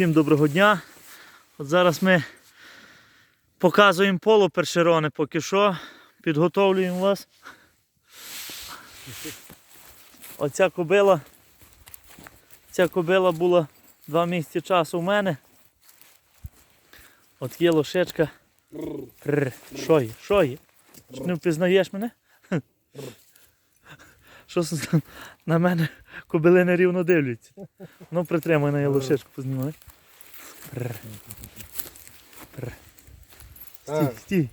Всім доброго дня. От зараз ми показуємо поло першерони поки що. Підготовлюємо вас. Оця кобила. Ця кобила була два місяці часу у мене. От є лошечка. Що є? Що є? Не впізнаєш мене? Що на мене кобили нерівно дивляться. Ну притримай на я лошечку познімай. Стій, стій.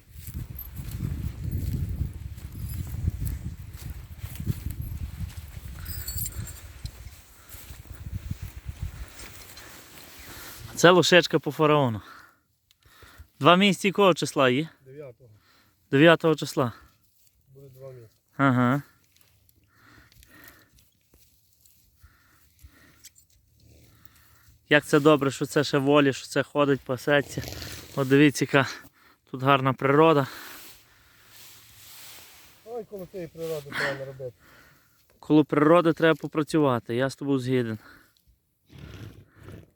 Це лошечка по фараону. Два місяці якого числа є? 9-го. 9 числа. Буде два місяці. Ага. Як це добре, що це ще волі, що це ходить, пасеться. От дивіться, яка тут гарна природа. Ой, коло цієї природи треба робити. Коло природи треба попрацювати, я з тобою згіден.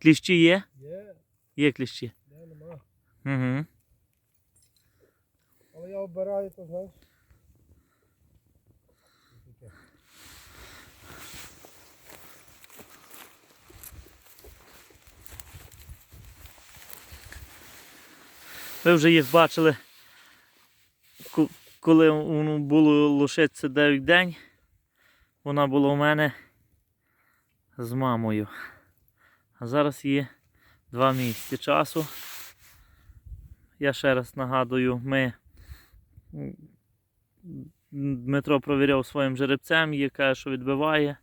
Кліщі є? Є, Є кліщі. є, нема. Угу. Але я обираю, то знаєш. Таке. Ви вже їх бачили, коли було лошиці 9 день. Вона була у мене з мамою. А зараз є 2 місяці часу. Я ще раз нагадую, ми Дмитро провіряв своїм жеребцем, є каже, що відбиває.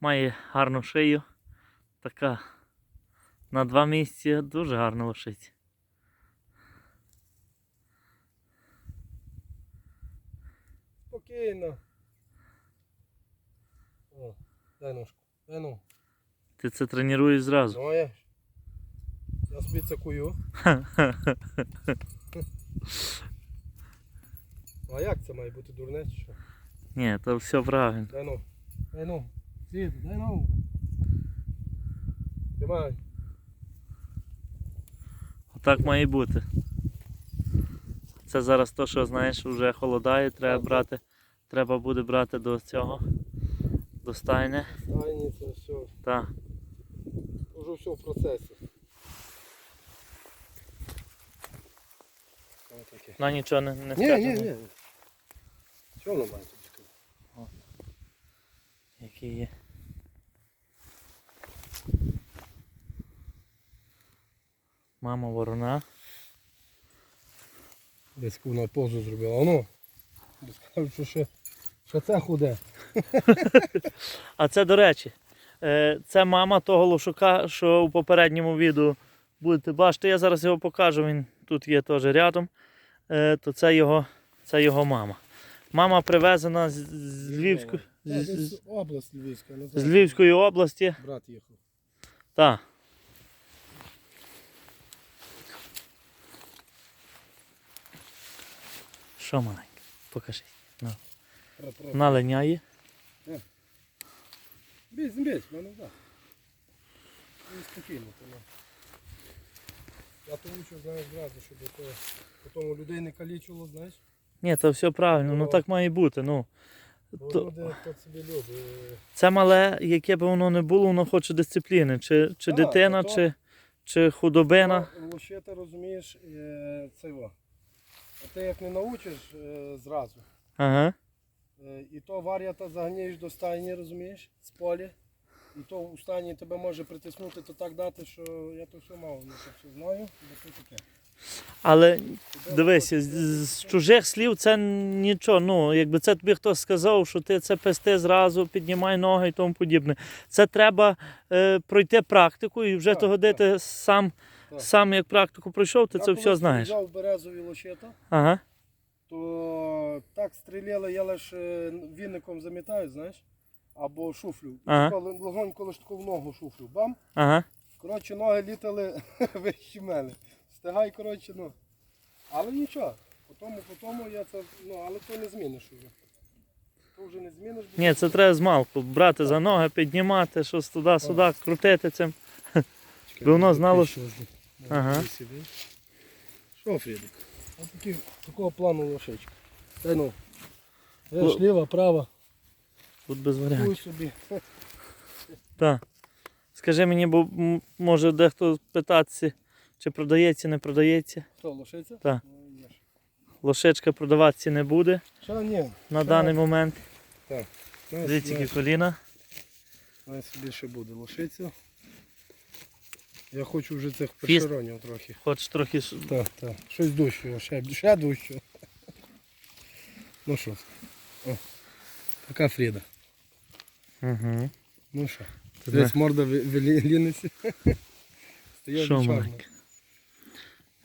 Має гарну шию. Така на 2 місяці дуже гарна лошиця. Спокійно. О, дай ножку. Дай ну. Ти це тренуєш зразу. Ну, я. Я собі це кую. А як це має бути дурне чи що? Ні, то все правильно. Дай ну. Дай ну. Світ, дай ну. Тримай. Отак має бути. Це зараз то, що знаєш, вже холодає, треба брати. Треба буде брати до цього. До стайни. Стайні, це все. Так. Уже все в процесі. На нічого не, не Ні, ні, ні. Що воно має тобі? Які є. Мама ворона. Десь вона позу зробила. Воно. Скажуть, що ще, що це худе. А це, до речі, е, це мама того лошука, що у попередньому відео будете бачити. Я зараз його покажу, він тут є теж рядом. Е, То це його, це його мама. Мама привезена з, з, Львівської, з, Так, з, область Львівська. не з знаю. Львівської області. Брат їхав. Так. Що маленьке? Покажи. На. Вона линяє. Бізь, бізь, мене так. Ну, спокійно, то не. Я тому що знаєш зразу, щоб то потім людей не калічило, знаєш. Ні, то все правильно, ну Ну. так має бути. Ну. Бо То- люди то собі люди. Це мале, яке б воно не було, воно хоче дисципліни. Чи, чи Так, дитина, то- чи, чи худобина. Лише ти розумієш е, це його. А ти як не научиш е, зразу. Ага. Е, І то вар'ята заганяєш до стайні, розумієш, з полі. І то у стайні тебе може притиснути, то так дати, що я то все мав, я то все знаю, бо то таке. Але Тебе дивись, з, з чужих слів це нічого. Ну, якби це тобі хтось сказав, що ти це пести зразу, піднімай ноги і тому подібне. Це треба е, пройти практику і вже Так, того ти сам. Сам як практику пройшов, ти Я це все знаєш. взяв березові лощета, Ага. то так стріляли, я лише віником замітаю, знаєш, або шуфлю. Ага. Легонько лише таку в ногу шуфлю. Бам! Ага. Коротше, ноги літали вище мене. Встигай, коротше, ну. Але нічого. По тому, по тому я це, ну, але то не зміниш уже. То вже не зміниш. бо Ні, це треба з малку брати за ноги, піднімати, щось туди-сюди, крутити цим. Би воно знало, що... Ага. Що, Фредик? Ось такі, такого плану лошечка. Та ну. Видиш, ліва, права, Тут без варіантів. собі. Так. Скажи мені, бо може дехто питатися, чи продається, не продається. Що, лошиця? Так. Ну. Лошечка продаватися не буде Що, ні. на Що? даний момент. Знаєш, Дивіться, які коліна. знаєш, більше буде лошиця. Я хочу вже цих першеронів трохи. Хоч трохи. Так, так. Щось дужчого, ще, ще дужчого. Ну що, о, така Фріда. Угу. Ну що, десь морда в, в лі- ліниться. Стає Що маленька?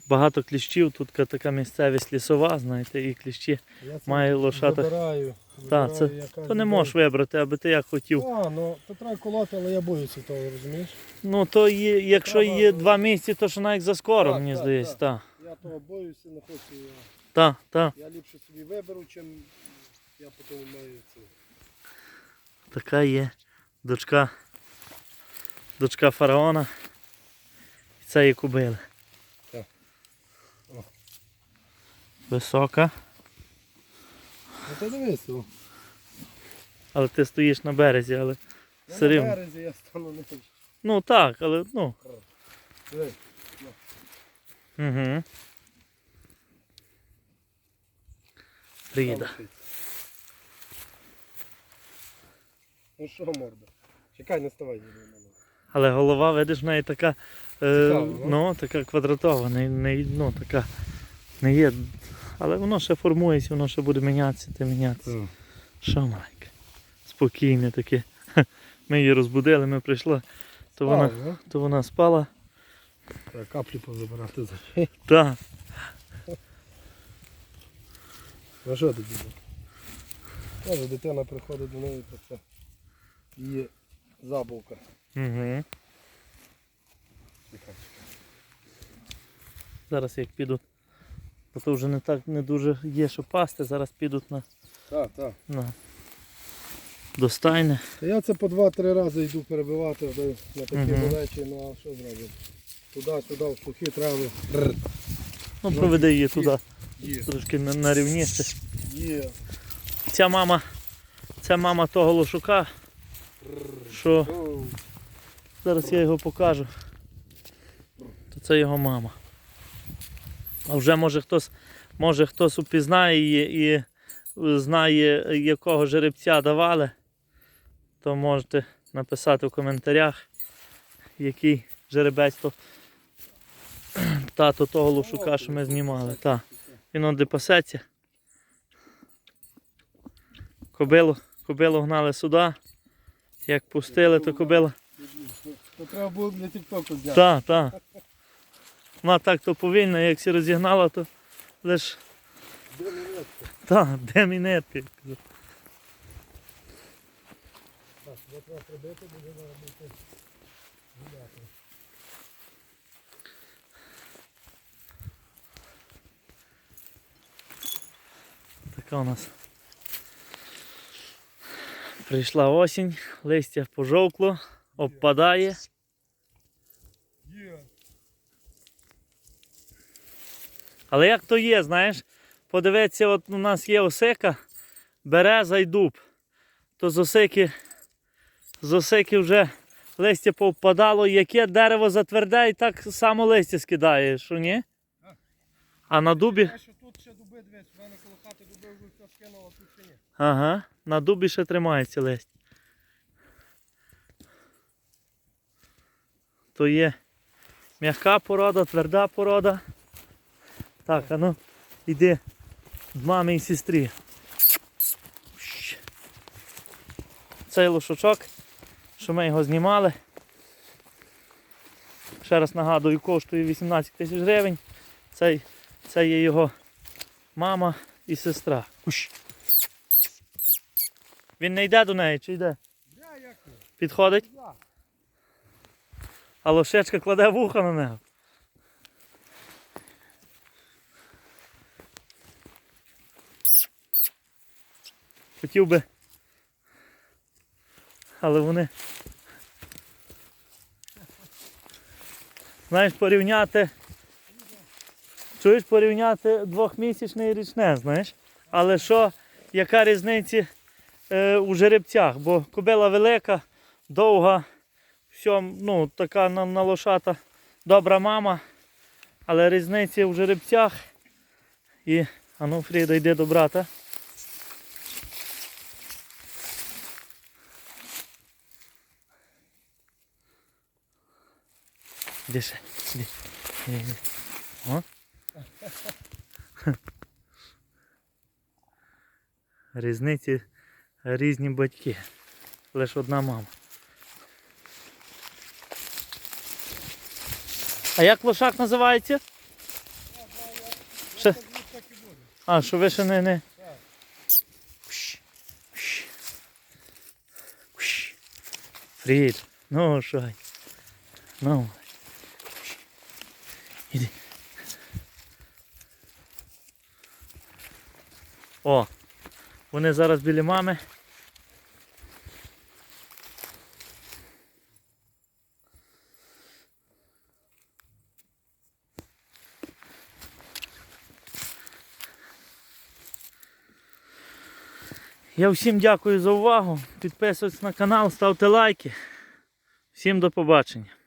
Багато кліщів, тут така місцевість лісова, знаєте, і кліщі має лошата. Вибираю, Та, це- яка То не можеш вибрати, аби ти як хотів. А, ну то треба колоти, але я боюся того, розумієш? Ну то є, якщо Треба- є два місяці, то що навіть за скоро, Так, мені так, здається. так. Так, Я того боюся, не хочу. Я, так, так. я ліпше собі виберу, чим я потім маю це. Така є дочка. Дочка фараона. І це її кубили. Так. О. Висока. Ну то дивись, о. Але ти стоїш на березі, але. Я Все на березі, я стану не хочу. Ну так, але ну. Дивись. Угу. Лошиця. Ну що, морда? Чекай, не ставай до мене. Але голова, видиш, в неї така. Е, Цікава, ну? ну, така квадратова, не, не, ну, така. Не є. Але воно ще формується, воно ще буде мінятися, ти мінятися. Що маленьке? Спокійне таке. Ми її розбудили, ми прийшли, то вона, ну? то вона спала. Треба каплі позабирати за Так. Ну що тоді? Каже, дитина приходить до неї, то це її забавка. Угу. Зараз як підуть. Бо то вже не так не дуже є, що пасти, зараз підуть на, Так, так. на достайне. Та я це по два-три рази йду перебивати на такі Мгм. болечі, ну а що зробити? Туди-сюди, в сухі трави. Бррр. Ну, проведи її туди Є. трошки на, на рівніше. Є. Ця мама, це мама того лошука, що Оу. зараз я його покажу. То це його мама. А вже може хтось, може хтось упізнає її і знає, якого жеребця давали, то можете написати в коментарях, який жеребець то тато того лошука, що ми знімали. Так. Він он де пасеться. Кобилу, кобилу гнали сюди. Як пустили, то кобила. Треба було для тіктоку зняти. Так, так. Вона так то повільно, як всі розігнала, то лиш Де мінетка? так, де мінетки. Так, я треба прибити, буде робити. гуляти. Така у нас. Прийшла осінь, листя пожовкло, обпадає. Є. Але як то є, знаєш, подивитися, от у нас є осика, береза й дуб. То з осики, з осики вже листя повпадало, яке дерево затверде і так само листя скидає, що ні? А на дубі, тут ще дуби, дивись, в мене коло хати дуби вже все скинуло, тут ще ні. ага, на дубі ще тримається листя. То є м'яка порода, тверда порода. Так, а ну, іди в мамі і сестрі. Цей лошочок, що ми його знімали. Ще раз нагадую, коштує 18 тисяч гривень. Цей, це є його мама і сестра. Він не йде до неї чи йде? Підходить, а лошечка кладе вуха на нього. Хотів би. Але вони. знаєш, порівняти. Чуєш порівняти двохмісячне і річне, знаєш? Але що, яка різниця е, у жеребцях? Бо кобила велика, довга, все, ну, така на, на лошата добра мама, але різниця у жеребцях. І, а ну, Фріда, йди до брата. Ще, іди, іди, іди. О. Різниці різні батьки. Лише одна мама. А як лошак називається? Ще... А, що ви ще не. не... Фрід, ну шай. Ну. Іди. О, вони зараз біля мами. Я всім дякую за увагу. Підписуйтесь на канал, ставте лайки. Всім до побачення.